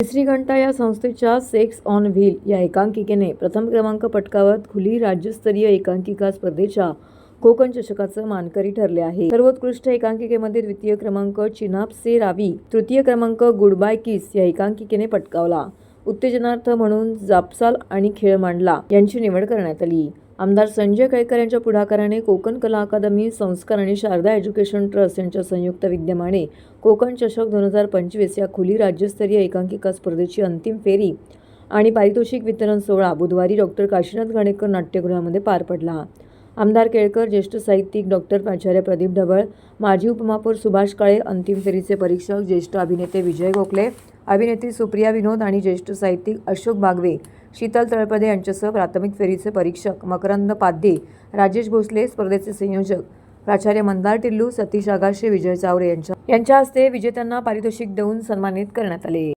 तिसरी घंटा या संस्थेच्या सेक्स ऑन व्हील या एकांकिकेने प्रथम क्रमांक पटकावत खुली राज्यस्तरीय एकांकिका स्पर्धेच्या कोकण चषकाचं मानकरी ठरले आहे. सर्वोत्कृष्ट एकांकिकेमध्ये द्वितीय क्रमांक चिनापसे रावी तृतीय क्रमांक गुडबाय किस या एकांकिकेने पटकावला. उत्तेजनार्थ म्हणून जापसाल आणि खेळ मांडला. यांची निवड करण्यात आली. आमदार संजय केळकर यांच्या पुढाकाराने कोकण कला अकादमी संस्कार आणि शारदा एज्युकेशन ट्रस्ट यांच्या संयुक्त विद्यमाने कोकण चषक दोन हजार पंचवीस या खुली राज्यस्तरीय एकांकिका स्पर्धेची अंतिम फेरी आणि पारितोषिक वितरण सोहळा बुधवारी डॉक्टर काशीनाथ घाणेकर नाट्यगृहामध्ये पार पडला. आमदार केळकर ज्येष्ठ साहित्यिक डॉक्टर प्राचार्य प्रदीप ढवळ माजी उपमहापौर सुभाष काळे अंतिम फेरीचे परीक्षक ज्येष्ठ अभिनेते विजय गोखले अभिनेत्री सुप्रिया विनोद आणि ज्येष्ठ साहित्यिक अशोक बागवे शीतल तळपदे यांच्यासह प्राथमिक फेरीचे परीक्षक मकरंद पाध्ये राजेश भोसले स्पर्धेचे संयोजक प्राचार्य मंदार टिल्लू सतीश आगाशे विजय चावरे यांच्या यांच्या हस्ते विजेत्यांना पारितोषिक देऊन सन्मानित करण्यात आले.